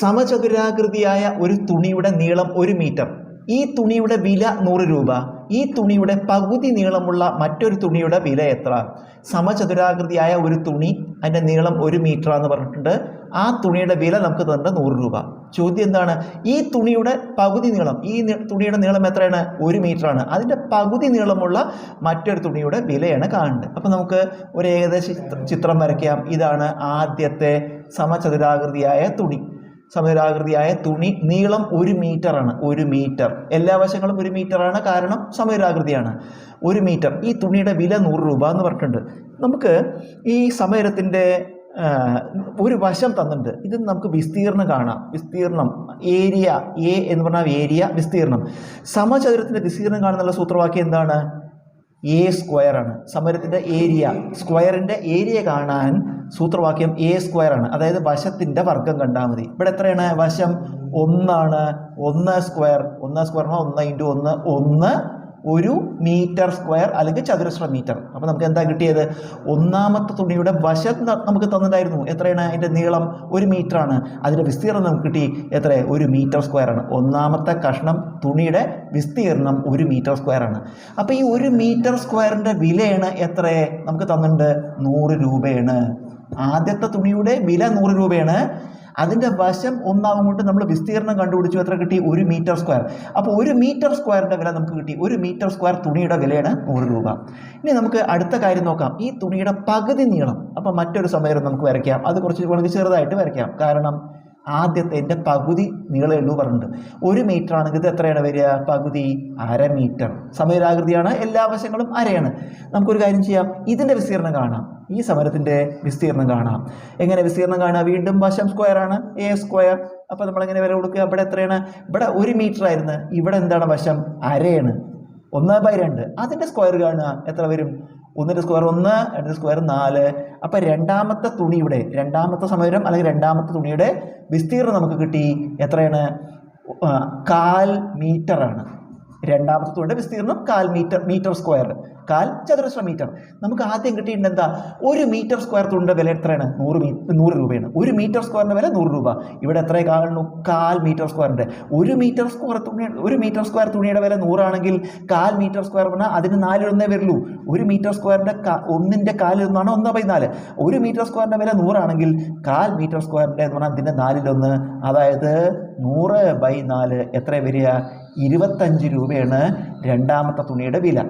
സമചതുരാകൃതിയായ ഒരു തുണിയുടെ നീളം ഒരു മീറ്റർ. ഈ തുണിയുടെ വില നൂറ് രൂപ. ഈ തുണിയുടെ പകുതി നീളമുള്ള മറ്റൊരു തുണിയുടെ വില എത്ര? സമചതുരാകൃതിയായ ഒരു തുണി അതിന്റെ നീളം ഒരു മീറ്റർ എന്ന് പറഞ്ഞിട്ടുണ്ട്. ആ തുണിയുടെ വില നമുക്ക് തന്നിട്ട് നൂറ് രൂപ. ചോദ്യം എന്താണ്? ഈ തുണിയുടെ പകുതി നീളം ഈ തുണിയുടെ നീളം എത്രയാണ്? ഒരു ആണ്. അതിന്റെ പകുതി നീളമുള്ള മറ്റൊരു തുണിയുടെ വിലയാണ് കാണേണ്ടത്. അപ്പം നമുക്ക് ഒരു ഏകദേശ ചിത്രം വരയ്ക്കാം. ഇതാണ് ആദ്യത്തെ സമചതുരാകൃതിയായ തുണി. സമചതുരാകൃതിയായ തുണി നീളം ഒരു ആണ് ഒരു മീറ്റർ എല്ലാ വശങ്ങളും ഒരു ആണ് കാരണം സമചതുരാകൃതിയാണ് ഒരു മീറ്റർ ഈ തുണിയുടെ വില നൂറ് രൂപ എന്ന് പറഞ്ഞിട്ടുണ്ട്. നമുക്ക് ഈ സമയത്തിന്റെ ഒരു വശം തന്നിട്ടുണ്ട്. ഇത് നമുക്ക് വിസ്തീർണം കാണാം. വിസ്തീർണം ഏരിയ എ എന്ന് പറഞ്ഞാൽ ഏരിയ വിസ്തീർണം സമചതുരത്തിന്റെ വിസ്തീർണം കാണുന്നുള്ള സൂത്രവാക്യം എന്താണ്? എ സ്ക്വയർ ആണ്. സമരത്തിന്റെ ഏരിയ സ്ക്വയറിന്റെ ഏരിയ കാണാൻ സൂത്രവാക്യം എ സ്ക്വയർ ആണ്. അതായത് വശത്തിന്റെ വർഗം കണ്ടാൽ മതി. ഇവിടെ എത്രയാണ്? വശം ഒന്നാണ്. ഒന്ന് സ്ക്വയർ ഒന്ന് സ്ക്വയർ ഒന്ന് ഇന്റു ഒന്ന് ഒന്ന് ഒരു മീറ്റർ സ്ക്വയർ അല്ലെങ്കിൽ ചതുരശ്ര മീറ്റർ. അപ്പോൾ നമുക്ക് എന്താ കിട്ടിയത്? ഒന്നാമത്തെ തുണിയുടെ വശം നമുക്ക് തന്നിട്ടായിരുന്നു എത്രയാണ്? അതിന്റെ നീളം ഒരു മീറ്റർ ആണ്. അതിന്റെ വിസ്തീർണം നമുക്ക് കിട്ടി എത്ര? ഒരു മീറ്റർ സ്ക്വയർ ആണ്. ഒന്നാമത്തെ കഷ്ണം തുണിയുടെ വിസ്തീർണം ഒരു മീറ്റർ സ്ക്വയർ ആണ്. അപ്പോൾ ഈ ഒരു മീറ്റർ സ്ക്വയറിന്റെ വിലയാണ് എത്ര? നമുക്ക് തന്നിട്ടുണ്ട് നൂറ് രൂപയാണ്. ആദ്യത്തെ തുണിയുടെ വില നൂറ് രൂപയാണ്. അതിന്റെ വശം ഒന്നാവും കൊണ്ട് നമ്മൾ വിസ്തീർണം കണ്ടുപിടിച്ചു എത്ര കിട്ടി? ഒരു മീറ്റർ സ്ക്വയർ. അപ്പോൾ ഒരു മീറ്റർ സ്ക്വയറിന്റെ വില നമുക്ക് കിട്ടി. ഒരു മീറ്റർ സ്ക്വയർ തുണിയുടെ വിലയാണ് നൂറ് രൂപ. ഇനി നമുക്ക് അടുത്ത കാര്യം നോക്കാം. ഈ തുണിയുടെ പകുതി നീളം. അപ്പോൾ മറ്റൊരു സമയം നമുക്ക് വരയ്ക്കാം. അത് കുറച്ച് വളരെ ചെറുതായിട്ട് വരയ്ക്കാം. കാരണം ആദ്യത്തെ പകുതി നീളേ ഉള്ളൂ പറഞ്ഞിട്ടുണ്ട് ഒരു മീറ്റർ ആണെങ്കിൽ ഇത് എത്രയാണ് വരിക? പകുതി അര മീറ്റർ സമയരാകൃതിയാണ് എല്ലാ വശങ്ങളും അരയാണ്. നമുക്കൊരു കാര്യം ചെയ്യാം. ഇതിന്റെ വിസ്തീർണം കാണാം. ഈ സമരത്തിന്റെ വിസ്തീർണം കാണാം. എങ്ങനെ വിസ്തീർണം കാണാം? വീണ്ടും വശം സ്ക്വയർ ആണ്. എ സ്ക്വയർ അപ്പോൾ നമ്മളെങ്ങനെ വില കൊടുക്കുക? ഇവിടെ എത്രയാണ്? ഇവിടെ ഒരു മീറ്റർ ആയിരുന്നു. ഇവിടെ എന്താണ് വശം? അരയാണ്. ഒന്ന് ബൈ രണ്ട്. അതിന്റെ സ്ക്വയർ കാണുക. എത്ര വരും? ഒന്നിന്റെ സ്ക്വയർ ഒന്ന് രണ്ടിന്റെ സ്ക്വയർ നാല്. അപ്പം രണ്ടാമത്തെ തുണിയുടെ രണ്ടാമത്തെ സമയം അല്ലെങ്കിൽ രണ്ടാമത്തെ തുണിയുടെ വിസ്തീർണം നമുക്ക് കിട്ടി എത്രയാണ്? കാൽ മീറ്റർ ആണ്. രണ്ടാമത്തെ തുണിയുടെ വിസ്തീർണം കാൽ മീറ്റർ മീറ്റർ സ്ക്വയർ. കാൽ ചതുരശ്ര മീറ്റർ. നമുക്ക് ആദ്യം കിട്ടിയിട്ടുണ്ട് എന്താ? ഒരു മീറ്റർ സ്ക്വയർ തുണിയുടെ വില എത്രയാണ്? നൂറ് മീ നൂറ് രൂപയാണ്. ഒരു മീറ്റർ സ്ക്വയറിന്റെ വില നൂറ് രൂപ. ഇവിടെ എത്ര കാണുന്നു? കാൽ മീറ്റർ സ്ക്വയറിന്റെ ഒരു മീറ്റർ സ്ക്വയർ തുണി ഒരു മീറ്റർ സ്ക്വയർ തുണിയുടെ വില നൂറാണെങ്കിൽ കാൽ മീറ്റർ സ്ക്വയർ പറഞ്ഞാൽ അതിന് നാലിലൊന്നേ വരുള്ളൂ. ഒരു മീറ്റർ സ്ക്വയറിന്റെ ഒന്നിന്റെ കാലിലൊന്നാണ് ഒന്ന് ബൈ നാല് ഒരു മീറ്റർ സ്ക്വയറിന്റെ വില നൂറാണെങ്കിൽ കാൽ മീറ്റർ സ്ക്വയറിന്റെ എന്ന് പറഞ്ഞാൽ അതിന്റെ നാലിലൊന്ന്. അതായത് നൂറ് ബൈ നാല് എത്ര വരിക? ഇരുപത്തഞ്ച് രൂപയാണ് രണ്ടാമത്തെ തുണിയുടെ വില.